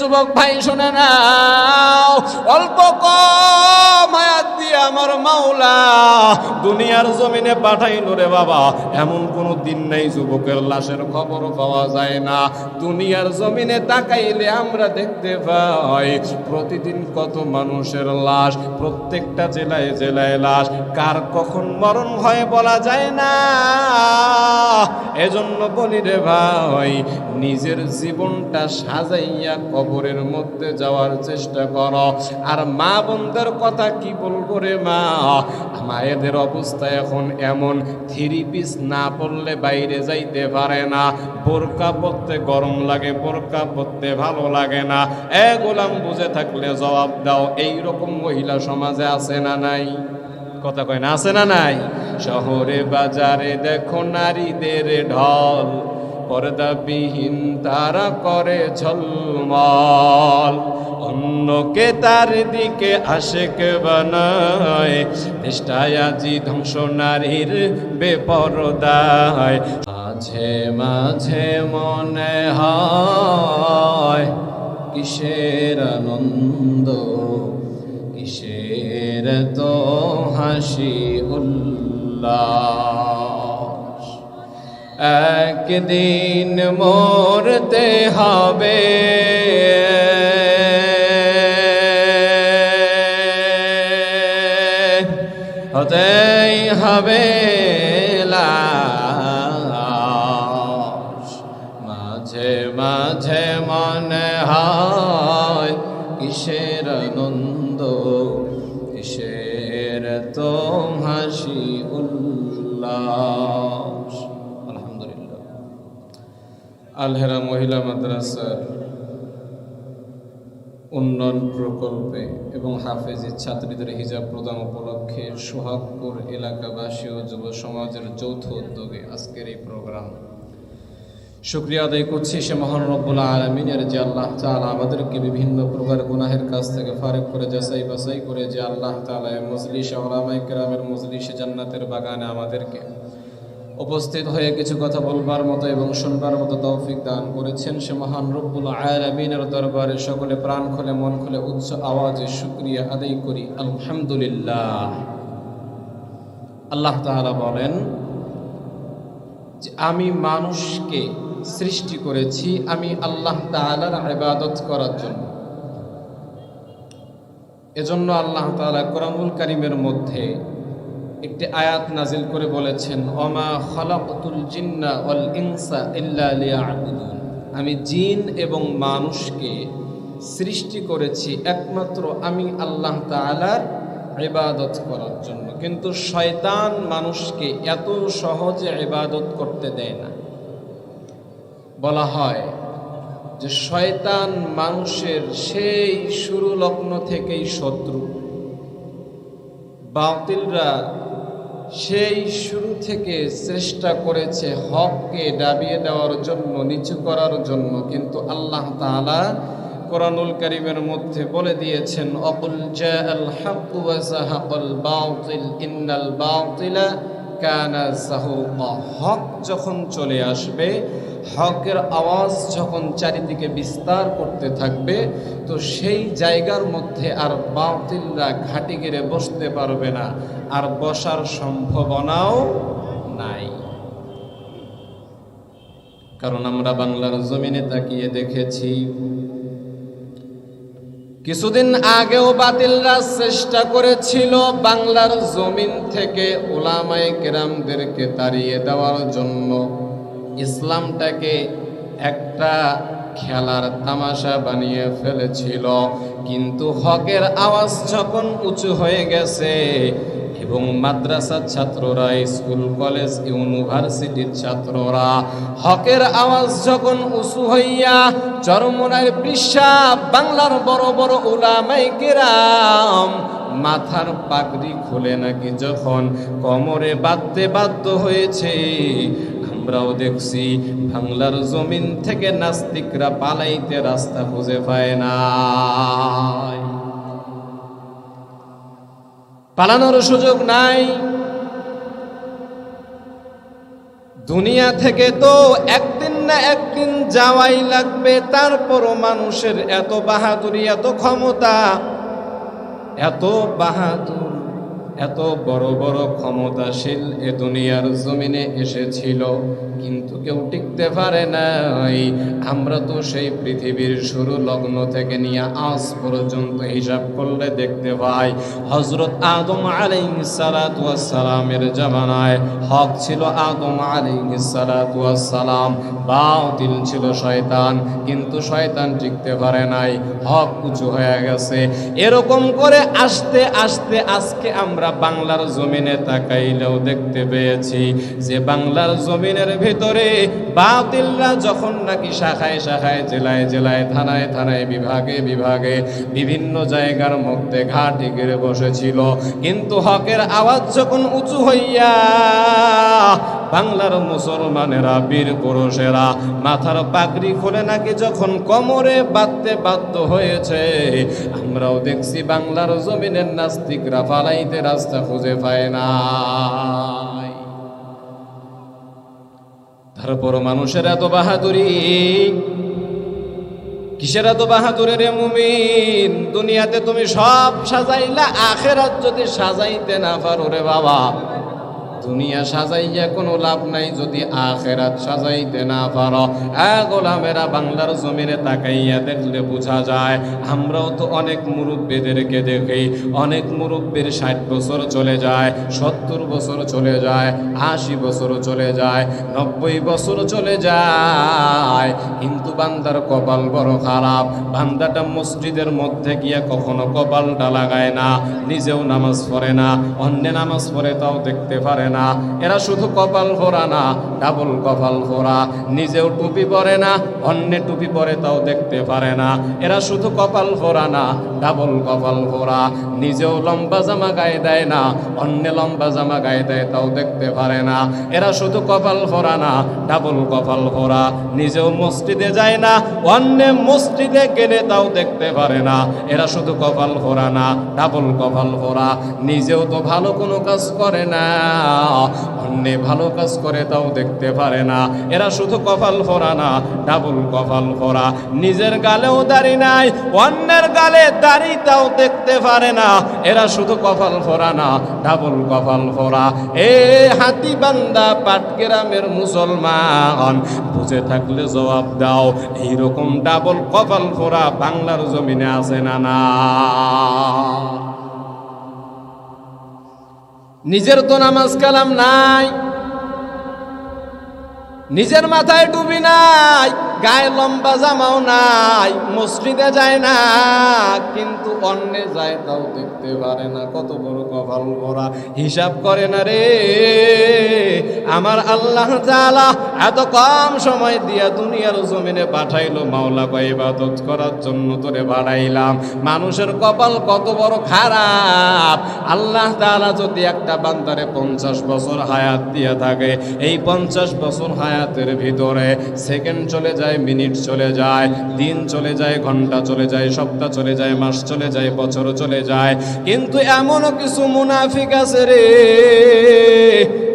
যুবক ভাই, শুনে নাও। অল্প কম আয়াত দিয়ে আমার মাওলা দুনিয়ার জমিনে পাঠাইলো রে বাবা। এমন কোনো দিন নেই যুবকের লাশের খবর পাওয়া যায় না। দুনিয়ার জমিনে তাকাইলে আমরা দেখতে পাই, প্রতিদিন কত মানুষের লাশ, প্রত্যেকটা জেলায় জেলায় লাশ। কার কখন মরণ হয় বলা যায় না। এজন্য বলি রে ভাই, নিজের জীবনটা সাজাইয়া কবরের মধ্যে যাওয়ার চেষ্টা কর। আর মা বোনদের কথা কি বলব রে মা? মায়েদের অবস্থা এখন এমন, থ্রি পিস না পড়লে বাইরে যাইতে পারে না। বোরকা পরতে গরম লাগে, বোরকা পরতে ভালো লাগে না। এ গোলাম, বুঝে থাকলে জবাব দাও, এই রকম মহিলা সমাজে আছে না নাই? কথা কয় না, আছে না নাই? শহরে বাজারে দেখো নারীদের ঢল। পর্দাবিহীন তারা করে ঝলমল। অন্যকে তার দিকে আশেক বানায়। চেষ্টায় আজি ধ্বংস নারীর বেপরদায়। মাঝে মাঝে মনে হয়, কিসের আনন্দ? কিসের তো হাসি উল্লাস? একদিন মরতে হবে। হতেই হবে। আলহেরা মহিলা মাদ্রাসার উন্নয়ন প্রকল্পে এবং হাফেজের ছাত্রীদের হিজাব প্রদান উপলক্ষে সোহাগপুর এলাকাবাসী ও যুব সমাজের যৌথ উদ্যোগে আজকের এই প্রোগ্রাম। শুক্রিয়া আদায় করছি সে মহান আলমিনের যে আল্লাহ তাআলা আমাদেরকে বিভিন্ন প্রকার গুনাহের কাছ থেকে ফারেক করে, যাচাই বাছাই করে, যে আল্লাহ তাআলা মজলিস ওলামাই কেরামের মজলিসে জান্নাতের বাগানে আমাদেরকে উপস্থিত হয়ে কিছু কথা বলবার মতো এবং শুনবার মতো তৌফিক দান করেছেন সে মহান রব্বুল আলামিনের দরবারে সকলে প্রাণ খুলে, মন খুলে, উচ্চ আওয়াজে শুক্রিয়া আদায় করি। আলহামদুলিল্লাহ। আল্লাহ তাআলা বলেন যে আমি মানুষকে সৃষ্টি করেছি, আমি আল্লাহ তাআলার ইবাদত করার জন্য। এজন্য আল্লাহ তাআলা কোরআনুল কারীমের মধ্যে একটি আয়াত নাজিল করে বলেছেন অমা খলাকতুল জিন্না অল ইনসা ইল্লা আমি জিন এবং মানুষকে সৃষ্টি করেছি একমাত্র আমি আল্লাহ তাআলার ইবাদত করার জন্য। কিন্তু শয়তান মানুষকে এত সহজে ইবাদত করতে দেয় না। বলা হয় যে শয়তান মানুষের সেই শুরু লগ্ন থেকেই শত্রু। বাতিলরা সেই শুরু থেকে চেষ্টা করেছে হককে দাবিয়ে দেওয়ার জন্য, নিচু করার জন্য। কিন্তু আল্লাহ তালা কোরআনুল করিমের মধ্যে বলে দিয়েছেন, অকুল জাআল হক ওয়া ইন্নাল বাতিলা হক যখন চলে আসবে, হকের আওয়াজ যখন চারিদিকে বিস্তার করতে থাকবে, তো সেই জায়গার মধ্যে আর বাতিলরা ঘাটি গেড়ে বসতে পারবে না, আর বসার সম্ভাবনাও নাই। কারণ আমরা বাংলার জমিনে তাকিয়ে দেখেছি কিছুদিন আগেও বাতিলরা চেষ্টা করেছিল বাংলার জমিন থেকে ওলামাই কেরামদেরকে তাড়িয়ে দেওয়ার জন্য। ইসলামটাকে একটা খেলার তামাশা বানিয়ে ফেলেছিল। কিন্তু হকের আওয়াজ যখন উঁচু হয়ে গেছে এবং মাদ্রাসার ছাত্ররা, স্কুল, কলেজ, ইউনিভার্সিটির ছাত্ররা, হকের আওয়াজ যখন উঁচু হইয়া চরমনার পৃষ্ঠা বাংলার বড় বড় উলামাই কেরাম মাথার পাগড়ি খুলে নাকি যখন কোমরে বাঁধতে বাধ্য হয়েছে আমরাও দেখছি, বাংলার জমিন থেকে নাস্তিকরা পালাইতে রাস্তা খুঁজে পায় না পালানোর সুযোগ নাই। দুনিয়া থেকে তো একদিন না একদিন যাওয়াই লাগবে, তারপরও মানুষের এত বাহাদুরি, এত ক্ষমতা, এত বাহাদুর এত বড় বড় ক্ষমতাশীল এ দুনিয়ার জমিনে এসেছিল। কিন্তু কেউ টিকতে পারে নাই। আমরা তো সেই পৃথিবীর শুরু লগ্ন থেকে নিয়ে আজ পর্যন্ত হিসাব করলে দেখতে পাই হজরত আদম আলাইসালামের জামানায় হক ছিল আদম আলাইসালাম বাতিল ছিল শয়তান, কিন্তু শয়তান টিকতে পারে নাই, হক উঁচু হয়ে গেছে। এরকম করে আসতে আসতে আজকে আমরা বাংলার জমিনে তাকাইলেও দেখতে পেয়েছি যে বাংলার জমিনের ভিতরে বাতিলরা যখন নাকি শাখায় শাখায়, জেলায় জেলায়, থানায় থানায়, বিভাগে বিভাগে বিভিন্ন জায়গার মধ্যে ঘাটি গেড়ে বসেছিল। কিন্তু হকের আওয়াজ যখন উঁচু হইয়া বাংলার মুসলমানেরা, বীর পুরুষেরা মাথার পাগড়ি খুলে নাকি যখন কোমরে বাঁধতে বাধ্য হয়েছে, আমরাও দেখছি বাংলার জমিনের নাস্তিকরা ফালাইতে রাস্তা খুঁজে পায় না তারপর মানুষের এত বাহাদুরি। কিসের এত বাহাদুরি রে মুমিন? দুনিয়াতে তুমি সব সাজাইলা, আখেরাত যদি সাজাইতে না পারো রে বাবা। দুনিয়া সাজাইয়া কোনো লাভ নাই, যদি আখেরাত সাজাইতে না পারো। গোলামেরা বাংলার জমিনে তাকাইয়া দেখলে বোঝা যায়, আমরাও তো অনেক মুরব্বীদেরকে দেখি, অনেক মুরব্বীর ষাট বছর চলে যায়, সত্তর বছর চলে যায়, আশি বছর চলে যায়, নব্বই বছর চলে যায়। কিন্তু বান্দার কপাল বড় খারাপ, বান্দাটা মসজিদের মধ্যে গিয়া কখনো কপালটা লাগায় না, নিজেও নামাজ পড়ে না, অন্য নামাজ পড়ে তাও দেখতে পারে না, এরা শুধু কপাল ফোরা না, ডাবল কপাল ফোরা নিজেও টুপি পরে না, অন্য টুপি পরে তাও দেখতে পারে না। এরা শুধু কপাল ফোরা না, ডাবল কপাল ফোরা নিজেও লম্বা জামা গায়ে দেয় না, অন্য লম্বা জামা গায়ে দেয় তাও দেখতে পারে না। এরা শুধু কপাল ফোরা না, ডাবল কপাল ফোরা নিজেও মসজিদে যায় না, অন্য মসজিদে গেলে তাও দেখতে পারে না। এরা শুধু কপাল ফোরা না, ডাবল কপাল ফোরা নিজেও তো ভালো কোনো কাজ করে না। অন্যে ভালো কাজ করে তাও দেখতে পারে না। এরা শুধু কপাল ফোরা না, ডাবল কপাল ফোরা নিজের গালেও দাড়ি নাই, অন্যের গালে দাড়ি তাও দেখতে পারে না। এরা শুধু কপাল ফোরা না, ডাবল কপাল ফোরা এ হাতি বান্দা, পাটগ্রামের মুসলমান, বুঝে থাকলে জবাব দাও, এইরকম ডাবল কপাল ফোরা বাংলার জমিনে আছে না না নিজের তো নামাজ কালাম নাই নিজের মাথায় ডুবি নাই। গায়ে লম্বা জামাও নাই, মসজিদে যায় না, কিন্তু অন্য যায়, তাও দেখতে পারে না কত বড় কপাল ভরা। হিসাব করে না রে, আমার আল্লাহ তাআলা এত কম সময় দিয়া দুনিয়ার জমিনে পাঠাইলো, মাওলা কয়, ইবাদত করার জন্য তোরে বাড়াইলাম। মানুষের কপাল কত বড় খারাপ। আল্লাহ তাআলা যদি একটা বান্দারে পঞ্চাশ বছর হায়াত দিয়ে থাকে, এই পঞ্চাশ বছর হায়াতের ভিতরে সেকেন্ড চলে যায় মিনিট চলে যায়, দিন চলে যায়, ঘণ্টা চলে যায়, সপ্তাহ চলে যায়, মাস চলে যায়, বছর চলে যায়। কিন্তু এমনও কিছু মুনাফিক আছে রে।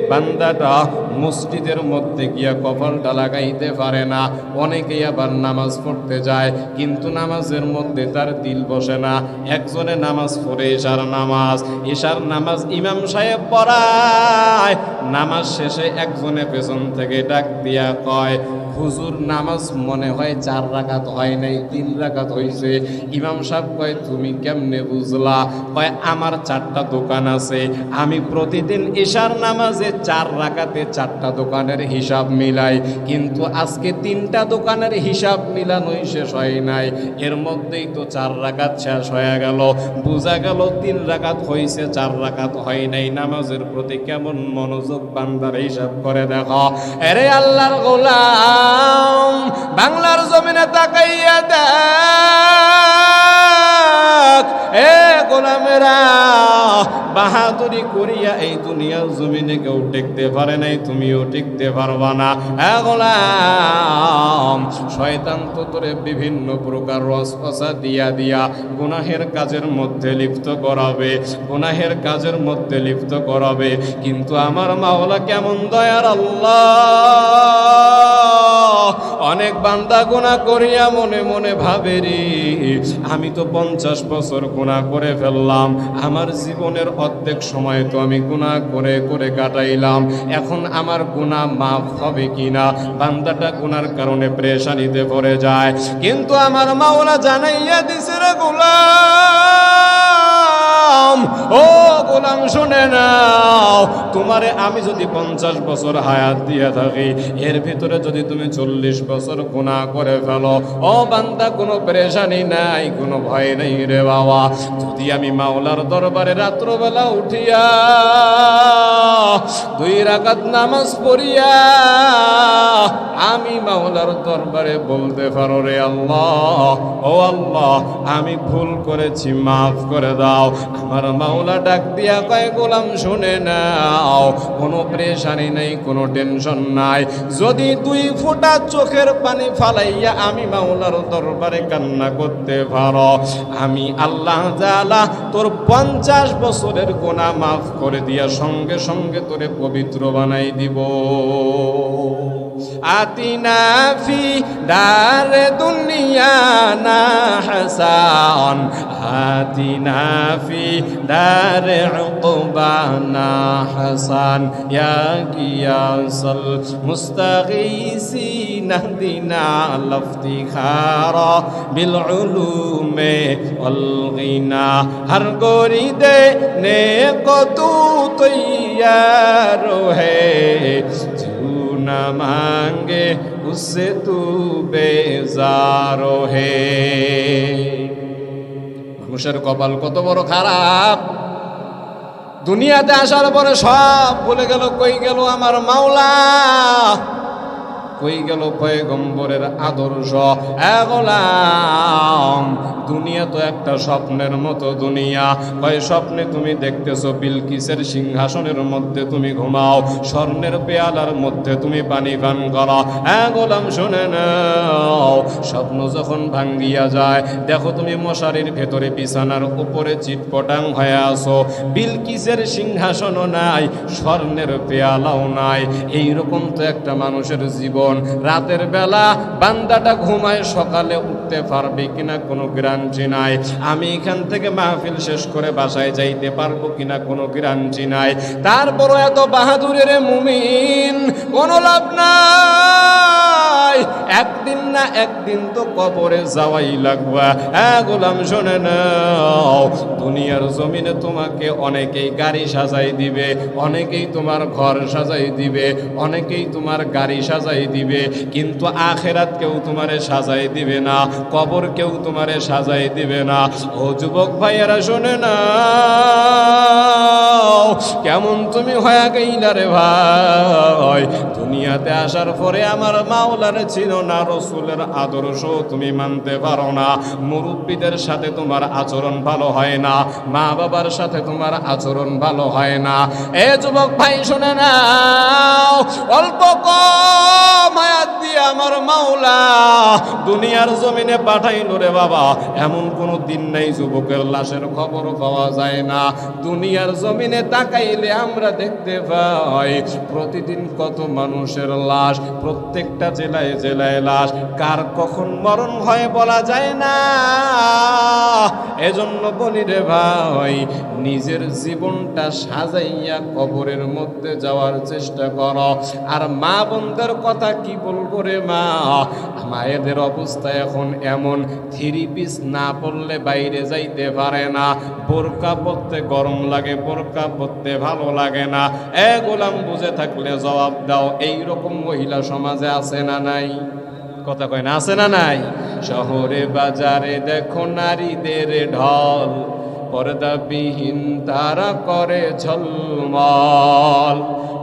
বান্দাটা মসজিদের মধ্যে গিয়া কপালটা লাগাইতে পারে না। অনেকেই আবার নামাজ পড়তে যায়, কিন্তু নামাজের মধ্যে তার দিল বসে না। একজনে নামাজ পড়ে এশার নামাজ এশার নামাজ ইমাম সাহেব পড়ায়। নামাজ শেষে একজনে পেছন থেকে ডাক দিয়া কয় হুজুর নামাজ মনে হয় চার রাকাত হয় নাই, তিন রাকাত হইছে। ইমাম সাহেব কয়, তুমি কেমনে বুঝলা? কয়, আমার চারটা দোকান আছে। আমি প্রতিদিন ঈশার নামাজে চার রাকাতে চারটা দোকানের হিসাব মিলাই, কিন্তু আজকে তিনটা দোকানের হিসাব মিলানোই শেষ হয় নাই। এর মধ্যেই তো চার রাকাত শেষ হয়ে গেল। বোঝা গেল তিন রাকাত হইছে, চার রাকাত হয় নাই। নামাজের প্রতি কেমন মনোযোগ বান্দার হিসাব করে দেখো। এরে আল্লাহর গোলাম! বাংলার জমিনে তাকাইয়া দেখ। এ গোলামেরা, বাহাদুরি করিয়া এই দুনিয়ার জমিনে কেউ টিকতে পারে নাই, তুমিও টিকতে পারবা না। হ্যাঁ গোলাম, শয়তান তো তোরে বিভিন্ন প্রকার রসপসা দিয়া দিয়া গুনাহের কাজের মধ্যে লিপ্ত করাবে, গুনাহের কাজের মধ্যে লিপ্ত করাবে। কিন্তু আমার মাওলা কেমন দয়ার আল্লাহ। অনেক বান্দা গুণা করিয়া মনে মনে ভাবে রে, আমি তো পঞ্চাশ বছর গুণা করে ফেললাম। আমার জীবনের অর্ধেক সময় তো আমি গুণা করে করে কাটাইলাম। এখন আমার গুণা মাফ হবে কিনা? বান্দাটা গুনার কারণে প্রেশানিতে পড়ে যায়। কিন্তু আমার মাওলা জানাইয়া দিছে রে গোলাম, ও গোলাম শুনে নাও। তোমারে আমি যদি পঞ্চাশ বছর হায়াত দিয়ে থাকি, এর ভিতরে যদি তুমি চল্লিশ বছর গুণা করে ফেলো, ও বান্দা, কোনো পরেশানি নাই, কোনো ভয় নেই রে বাবা। যদি আমি মাওলার দরবারে রাত্রবেলা উঠিয়া রাকাত নামাজ পড়িয়া আমি মাওলার দরবারে বলতে পারো রে আল্লাহ। ও আল্লাহ, আমি ভুল করেছি, মাফ করে দাও। আমার মাওলা ডাক দিয়া কয়, গোলাম, শুনে নাও, কোনো প্রেশানি নেই, কোনো টেনশন নাই। যদি দুই ফোঁটা চোখের পানি ফালাইয়া আমি মাওলার দরবারে কান্না করতে পারো, আমি আল্লাহ জালা তোর পঞ্চাশ বছরের গোনা মাফ করে দিয়া সঙ্গে সঙ্গে তোরে পবিত্র বানাই দিব। آتنا في دار دنيانا حسان آتنا في دار عقبانا حسان يا قياس المستغيثين اهدنا الافتخار بالعلوم والغنى. ہر گوری دینے کو تو न मांगे उससे तू বেজারো হে মানুষের কপাল কত বড় খারাপ। দুনিয়াতে আসার পরে সব বলে গেল, কই গেল আমার মাওলা। কই গেল পয়গম্বরের আদর্শ? এগোলাম দুনিয়া তো একটা স্বপ্নের মতো দুনিয়া। কয় স্বপ্নে তুমি দেখতেছো বিলকিসের সিংহাসনের মধ্যে তুমি ঘুমাও, স্বর্ণের পেয়ালার মধ্যে তুমি পানি পান করো। এগোলাম শুনে নাও, স্বপ্ন যখন ভাঙ্গিয়া যায়, দেখো তুমি মশারির ভেতরে বিছানার উপরে চিটপটাং হয়ে আসো বিলকিসের সিংহাসনও নাই, স্বর্ণের পেয়ালাও নাই। এইরকম তো একটা মানুষের জীবন। রাতের বেলা বান্দাটা ঘুমায়, সকালে উঠতে পারবে কিনা কোনো গ্যারান্টি নাই। আমি এখান থেকে মাহফিল শেষ করে বাসায় যাইতে পারব কিনা কোনো গ্যারান্টি নাই। তারপরও এত বাহাদুরের মুমিন কোনো লাভ নাই একদিন না একদিন তো কবরে যাওয়াই লাগবে। হ্যাঁ গোলাম, শোনে নাও, দুনিয়ার জমিনে তোমাকে অনেকেই গাড়ি সাজাই দিবে, অনেকেই তোমার ঘর সাজাই দিবে, অনেকেই তোমার গাড়ি সাজাই দিবে, কিন্তু আখেরাত কেউ তোমারে সাজাই দিবে না, কবর কেউ তোমারে সাজাই দিবে না। ও যুবক ভাইয়েরা, শোনে না কেমন তুমি হয়ে গেইলা রে ভাই? দুনিয়াতে আসার পরে আমার মাওলার ছিল না রসুলের আদর্শ, তুমি মানতে পারো না। মুরব্বীদের সাথে তোমার আচরণ ভালো হয় না মা বাবার সাথে তোমার আচরণ ভালো হয় না। এ যুবক ভাই, শুনে না অল্প কম দিয়ে আমার মাওলা দুনিয়ার জমিনে পাঠাইল রে বাবা। এমন কোনো দিন নাই যুবকের লাশের খবর পাওয়া যায় না। দুনিয়ার জমিনে তাকাইলে আমরা দেখতে পাই, প্রতিদিন কত মানুষের লাশ প্রত্যেকটা জেলায় জেলায় লাশ। কার কখন মরণ হয় বলা যায় না। এজন্য বলি রে ভাই, নিজের জীবনটা সাজাইয়া কবরের মধ্যে যাওয়ার চেষ্টা কর। আর মা বোনদের কথা কি বলব রে মা? মায়েদের অবস্থা এখন এমন, থ্রি পিস না পড়লে বাইরে যাইতে পারে না। বোরকা পরতে গরম লাগে, বোরকা পরতে ভালো লাগে না। এ গোলাম, বুঝে থাকলে জবাব দাও এই রকম মহিলা সমাজে আছে না নাই? কথা কয় না, আছে না নাই? শহরে বাজারে দেখো নারীদের ঢল, পর্দাবিহীন তারা করে ঝলমল।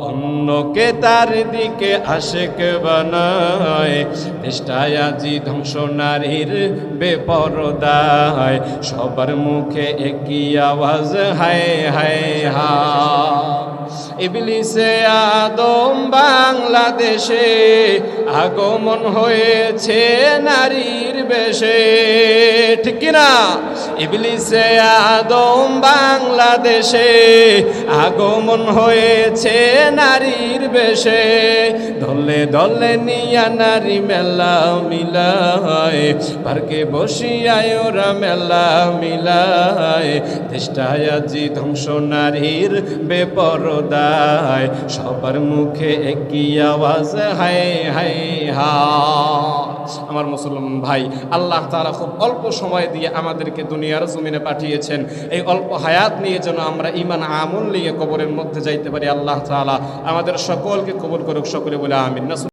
অন্যকে তার দিকে আশেক বানায় চেষ্টায় আজি ধ্বংস নারীর বেপরদায়। সবার মুখে একই আওয়াজ, হায় হায় হা ইবলিসে আদম বাংলাদেশে আগমন হয়েছে নারীর বেশে ঠিক কিনা ইবলিসে আদম বাংলাদেশে আগমন হয়েছে নারীর বেশে। দলে দলে নিয়া নারী মেলা মিলায়, পার্কে বসিয়ায় ওরা মেলা মিলায়। চেষ্টায় আজি ধ্বংস নারীর বেপরদায়, সবার মুখে একই আওয়াজ, হায় হায় হা আমার মুসলমান ভাই, আল্লাহ তাআলা খুব অল্প সময় দিয়ে আমাদেরকে দুনিয়ার জমিনে পাঠিয়েছেন। এই অল্প হায়াত নিয়ে যেন আমরা ইমান আমল নিয়ে কবরের মধ্যে যাইতে পারি, আল্লাহ তালা আমাদের সকলকে কবর করুক, সকলে বলে আমিন।